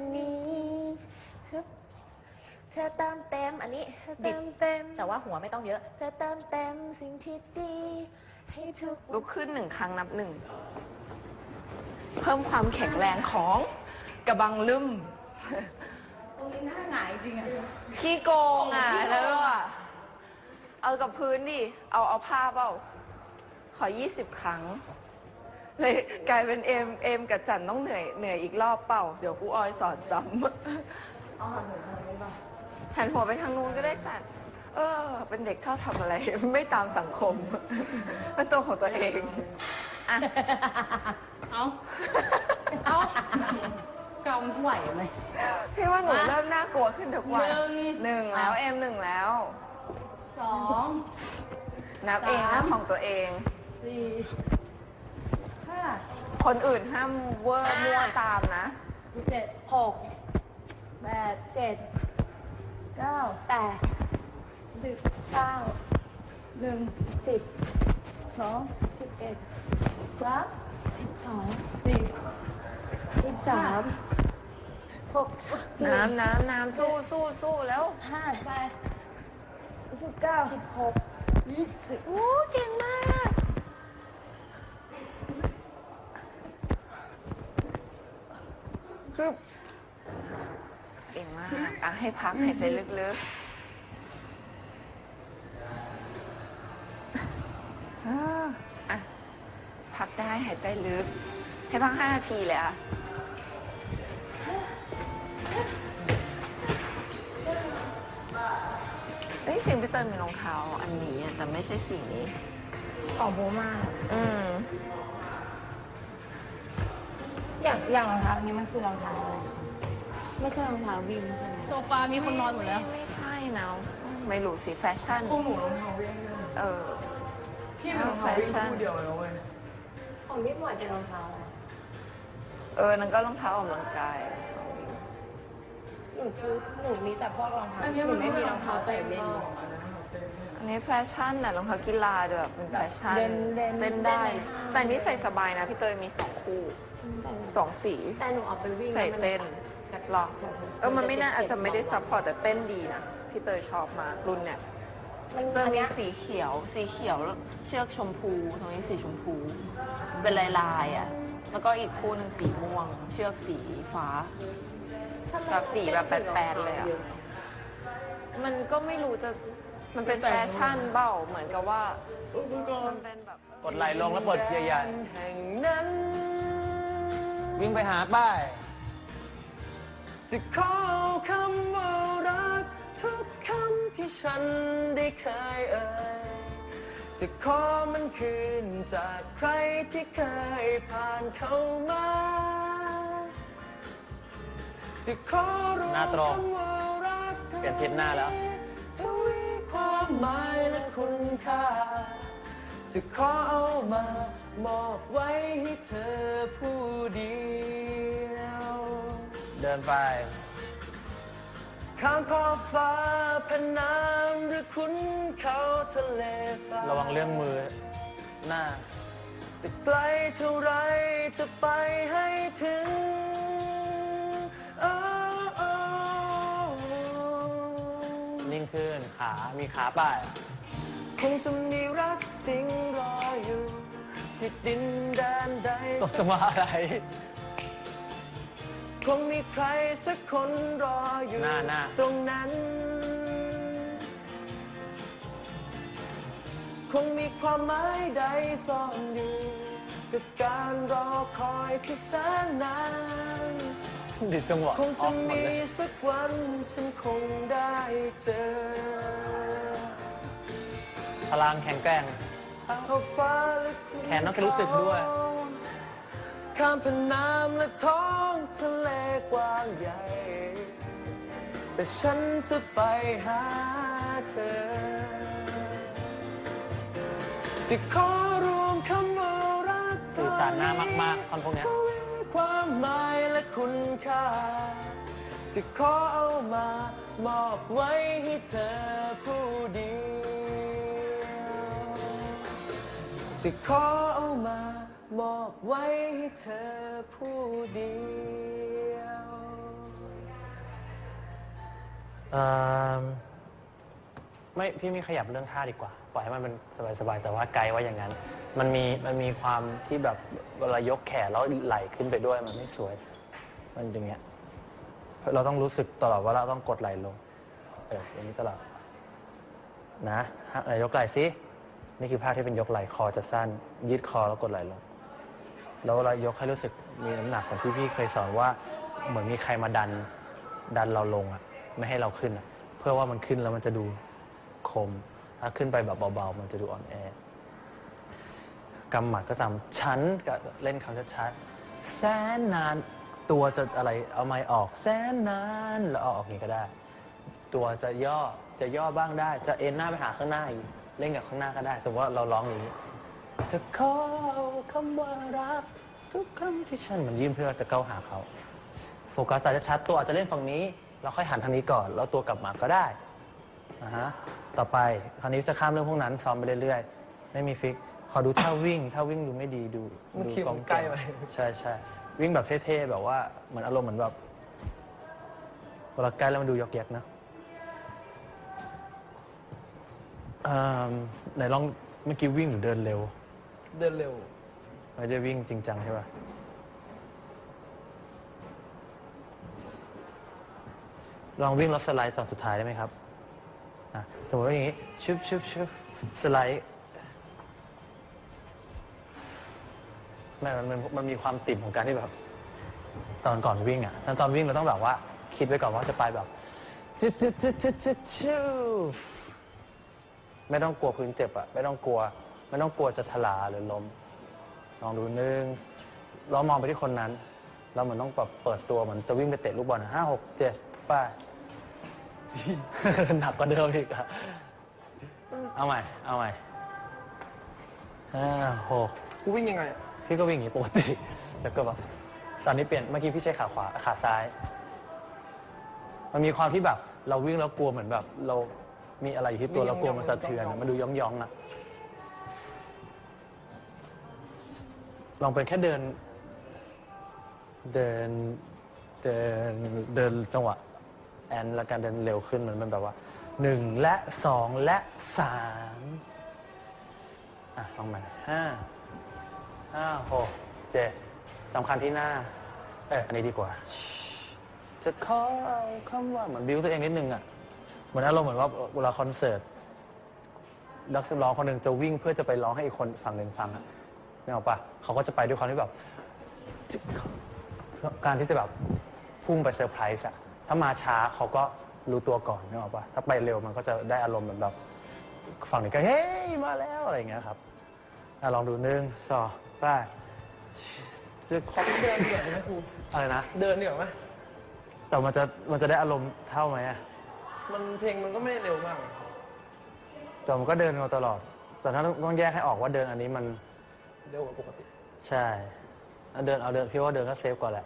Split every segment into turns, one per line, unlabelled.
นี้ฮึบเธอเติมเต็มอันนี้
บิ
เติ
ด
มเต็ม
แต่ว่าหัวไม่ต้องเยอะ
เธอเติมเต็มสิ่งที่ดี ให้ทุก
ลุกขึ้นหนึ่งครั้งนับหนึ่ง เพิ่มความแข็งแรงของกระบังลึม
ตรงนี้หน้าหงายจริงอะ
ขี้โกงอะแล้วอะเอากับพื้นดิ เอาเอาผ้าเปล่า ขอยี่สิบครั้ง เลยกลายเป็นเอมเอมกับจันต้องเหนื่อยเหนื่อยอีกรอบเปล่า เดี๋ยวกูออยสอนซ้ำ
เอาหันหัวทางนี้ป่ะ
หันหัวไปทางนู้นก็ได้จันเออ เป็นเด็กชอบทำอะไร ไม่ตามสังคมเป็นตัวของตัวเองอะ
เอาเอากำไหวไหม
พี่ว่าหนูเริ่มน่ากลัวขึ้นทุกวัน
หนึ่ง
หนึ่งแล้วเอ็มหนึ่งแล้ว
สอง
นับเอง
สาม
นะของตัวเอง
สี่ห้า
คนอื่นห้ามเวอร์มั่วตามนะ
เจ็ดหกแปดเจ็ดเก้า
แต่
สิบเก้าหนึ่งสิบสองสิบเอ็ดสาม
สอง
สี่
สิบสาม
หก
น้ำน้ำน้ำสู้สู้สู้แล้ว
ห้าแปดสิบเก้าสิบหกยี่สิบ
โอ้เก่งมาก คือเก่งมากอะให้พักหายใจลึกๆอ่าอะพักได้หายใจลึก ให้พักห้านาทีเลยอะ เอ้ยจริงๆพี่เตยมีรองเท้าอันนี้อะแต่ไม่ใช่สีนี้
ของโบมาก
อืม
อย่างอย่างรองเท้านี้มันคือรองเท้าอะไรไม่ใช่รองเท้าวิ่งใช่ไหม
โซฟามีคนนอนหมดแล้ว
ไม่ใช่นะไม่รู้สิแฟชั่น
พวกหนูรองเท้าวิ่งด้วย
เออ
พี่เป็นรองเท้าวิ่งคู่เดียวเลยนะเว้ย
ของพี่หมวยเป็นรองเท้าอะไร
เออนั่นก็รองเท้าออกกำลังกาย
หนูซื้อหนูมีแต่พวกรองเท้าหนูไม่มีรองเท้าใส่เล่น
อันนี้แฟชั่นแหละรองเท้ากีฬาด้วยแบบเป็นแฟชั่น
เดินเดิน
เล่นได้
เดินในห้าง
แต่อันนี้ใส่สบายนะพี่เตยมีสองคู่ สองสี
แต่หนูเอาไปวิ่ง
ใส่
แล้วมั
เต้นหรอเออมันไม่น่าอาจจะไม่ได้ซับพอร์ตแต่เต้นดีนะ พี่เตยชอบมากรุ่นเนี่ย
มัน
จะ
อัน
มี
เนี้ย
สีเขียว สีเขียวแล้วเชือกชมพู ตรงนี้สีชมพู เป็นลายลายๆอะ แล้วก็อีกคู่หนึ่งสีม่วง เชือกสีฟ้าแบบสีแบบแปดๆเลยอะ มันก็ไม่รู้จะมันเป็นแฟชั่นเบ้าเหมือนกับว่า มันเป็นแบบ
กดไหลลงแล้วกดใหญ่
แห่งนั้น
ๆ วิ่งไปหาป้าย
จะขอคำว่ารัก ทุกคำที่ฉันได้เคยเอ่ย จะขอมันคืนจากใครที่เคยผ่านเข้ามา จะขอรู้
หน้าตรง
คำว่ารัก
เปลี่ยนทิศหน้าแล้ว
ทวีความหมายและคุณค่า จะขอเอามามอบไว้ให้เธอผู้เดียว
เดิ นไป
ข้ามขอบฟ้าพน้ำหรือคุณเขาทะเลฟ้า
ระวังเรื่องมือ หน้า
จะไกลเท่าไรจะไปให้ถึงโอ้โอ้
นิ่งขึ้นขา มีขาป้าย
คงจะมีรักจริงรออยู่ ที่ดินแดนใด
ตกจังหวะอะไร
คงมีใครสักคนรออยู่
หน้าหน้า
ตรงนั้น คงมีความหมายใดซ่อนอยู่ กับการรอคอยที่แสนนาน
ดิดจังหวะ
คง
อ
จะ
อกหมด
มี
เลย
สักวันฉันคงได้เจอ
พลังแข็งแกร่ง
ขอบฟ้าและคุณ
แขนต้องแค่รู้สึกด้วย
ข้า มพน้ำและท้องทะเลกว้างใหญ่ แต่ฉันจะไปหาเธอ จะขอรวมคำว่ารัก
สื่อสารหน้ามากๆคำพวกเนี้ย
ทวีความหมายและคุณค่า จะขอเอามามอบไว้ให้เธอผู้เดียว จะขอเอามา มอบไว้ให้เธอผู้เดียว
เอิ่มไม่พี่ไม่ขยับเรื่องท่าดีกว่า ปล่อยให้มันเป็นสบายๆแต่ว่าไกด์ว่าอย่างนั้น มันมีมันมีความที่แบบเวลายกแขนแล้วไหลขึ้นไปด้วยมันไม่สวย มันอย่างเงี้ยเราต้องรู้สึกตลอดว่าเราต้องกดไหลลงเอออย่างนี้ตลอดนะฮะไหนยกไหล่สินี่คือภาพที่เป็นยกไหล่คอจะสั้นยืดคอแล้วกดไหลลง แล้วเรายกให้รู้สึกมีน้ำหนักของที่พี่เคยสอนว่า เหมือนมีใครมาดันดันเราลงอะไม่ให้เราขึ้นอะเพื่อว่ามันขึ้นแล้วมันจะดูคม ถ้าขึ้นไปแบบเบาๆ มันจะดูอ่อนแอกำหมัดก็จำชั้นกับเล่นคำชัดๆแสนนานตัวจะอะไรเอาไม้ออกแสนนานแล้วเอาออกนี้ก็ได้ ตัวจะย่อจะย่อบ้างได้ จะเอ็นหน้าไปหาข้างหน้าอีกเล่นกับข้างหน้าก็ได้ สมมติว่าเราร้องอย่างนี้ จะขอคำว่ารัก ทุกคำที่ฉันมันยื่นเพื่อจะเข้าหาเขา โฟกัสอาจจะชัดตัวอาจจะเล่นฝั่งนี้ เราค่อยหันทางนี้ก่อน แล้วตัวกลับมาก็ได้นะฮะต่อไปคราวนี้จะข้ามเรื่องพวกนั้นซ้อมไปเรื่อยๆ ไม่มีฟิก ขอดูท่าวิ่งท่าวิ่งดูไม่ดีดู
เมื่อ
ดู
กี้
ก
ผ
อง
ม
แง
ใกล้ไป
ใช่ใช่วิ่งแบบเท่ๆแบบว่าเหมือนอารมณ์เหมือนแบบเวลาใกล้แล้วมันดูยอกแยกนะอ่าไหนลองเมื่อกี้วิ่งหรือเดินเร็ว
เดินเร็ว
ไม่ได้วิ่งจริงจังใช่ป่ะ ลองวิ่งแล้วสไลด์ตอนสุดท้ายได้ไหมครับอะสมมติว่าอย่างนี้ชึบชึบชึบสไลด์ไม่มันมันมันมีความติ่มของการที่แบบ ตอนก่อนวิ่งอะตอนตอนวิ่งเราต้องแบบว่า คิดไว้ก่อนว่าจะไปแบบจึ๊ดจึ๊ดจึ๊ดจึ๊ดจึ๊ดชิวไม่ต้องกลัวพื้นเจ็บอะ ไม่ต้องกลัว ไม่ต้องกลัวจะถลาหรือล้มลองดูหนึ่งเรามองไปที่คนนั้น เราเหมือนต้องแบบเปิดตัวเหมือนจะวิ่งไปเตะลูกบอลห้าหกเจ็ดแปดหนักกว่าเดิมอีกอะเอาใหม่ เอาใหม่ห้าหก
กูวิ่งยังไงอะ
พี่ก็วิ่งอย่างนี้ปกติ แล้วก็แบบตอนนี้เปลี่ยนเมื่อกี้พี่ใช้ขาขวาขาซ้าย มันมีความที่แบบ เราวิ่งแล้วกลัวเหมือนแบบ เรามีอะไรอยู่ที่ตัวเรากลัวมันสะเทือนอะมันดูย่องๆอะ ลองเป็นแค่เดิน เดินเดินเดินจังหวะแอนและการเดินเร็วขึ้นมันเป็นแบบว่าหนึ่งและสองและสามอะลองใหม่ห้าห้าหกเจ็ดสำคัญที่หน้า เอออันนี้ดีกว่า จะขอคำว่าเหมือนบิวตัวเองนิดนึงอะเหมือนอารมณ์เหมือนว่าเวลาคอนเสิร์ตนักร้องคนหนึ่งจะวิ่งเพื่อจะไปร้องให้อีกคนฝั่งหนึ่งฟังอะ ไม่เอาปะเขาก็จะไปด้วยความที่แบบ การที่จะแบบพุ่งไปเซอร์ไพรส์อะถ้ามาช้าเขาก็รู้ตัวก่อนนึกออกปะถ้าไปเร็วมันก็จะได้อารมณ์เหมือนแบบฝั่งนี้ก็เฮ้ยมาแล้วอะไรอย่างเงี้ยครับอะลองดูหนึ่งสองไป้าจะ
ขอเดินดีกว่าไหมครู
อะไรนะ
เดินดีกว่าไหม
แต่มันจะมันจะได้อารมณ์เท่าไหมอะ
มันเพลงมันก็ไม่ได้เร็วมาก
แต่มันก็เดินมาตลอด แต่ถ้าต้องแยกให้ออกว่าเดินอันนี้มัน
เร็วกว่าปกติ
ใช่เอาเดินเอาเดินพี่ว่าเดินก็เซฟกว่าแหละ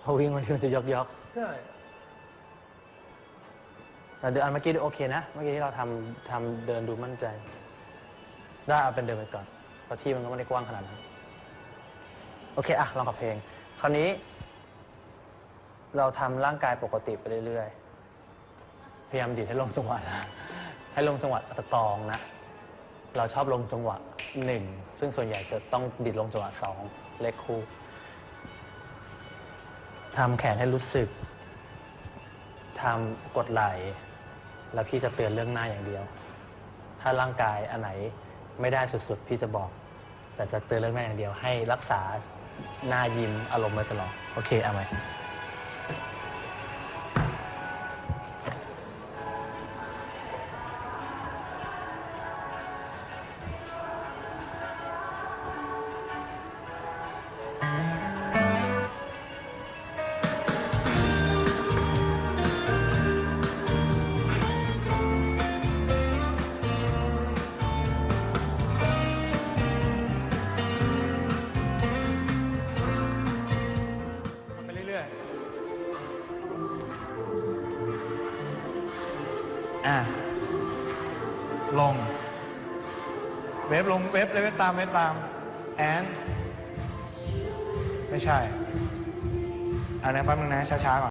เพราะวิ่งมันทีมันจะยกยกๆ
ใช่
แต่เดินอันเมื่อกี้ดูโอเคนะเมื่อกี้ที่เราทำทำเดินดูมั่นใจ ได้เอาเป็นเดินไปก่อนเพราะที่มันก็ไม่ได้กว้างขนาดนั้นโอเคอะลองกับเพลง คราวนี้ เราทำร่างกายปกติไปเรื่อยๆ พยายามดีดให้ลงจังหวะนะให้ลงจังหวะตะตองนะ เราชอบลงจังหวะ หนึ่งซึ่งส่วนใหญ่จะต้องดีดลงจังหวะสองเลขคู่ทำแขนให้รู้สึกทำกดไหล แล้วพี่จะเตือนเรื่องหน้าอย่างเดียว ถ้าร่างกายอันไหนไม่ได้สุดๆ พี่จะบอก แต่จะเตือนเรื่องหน้าอย่างเดียว ให้รักษาหน้ายิ้มอารมณ์ไว้ตลอด โอเคเอาไหม
อะลง เวฟลง เวฟเลยเวฟตาม เวฟตาม แอน ไม่ใช่ อันนี้แป๊บนึงนะ ช้าๆก่อน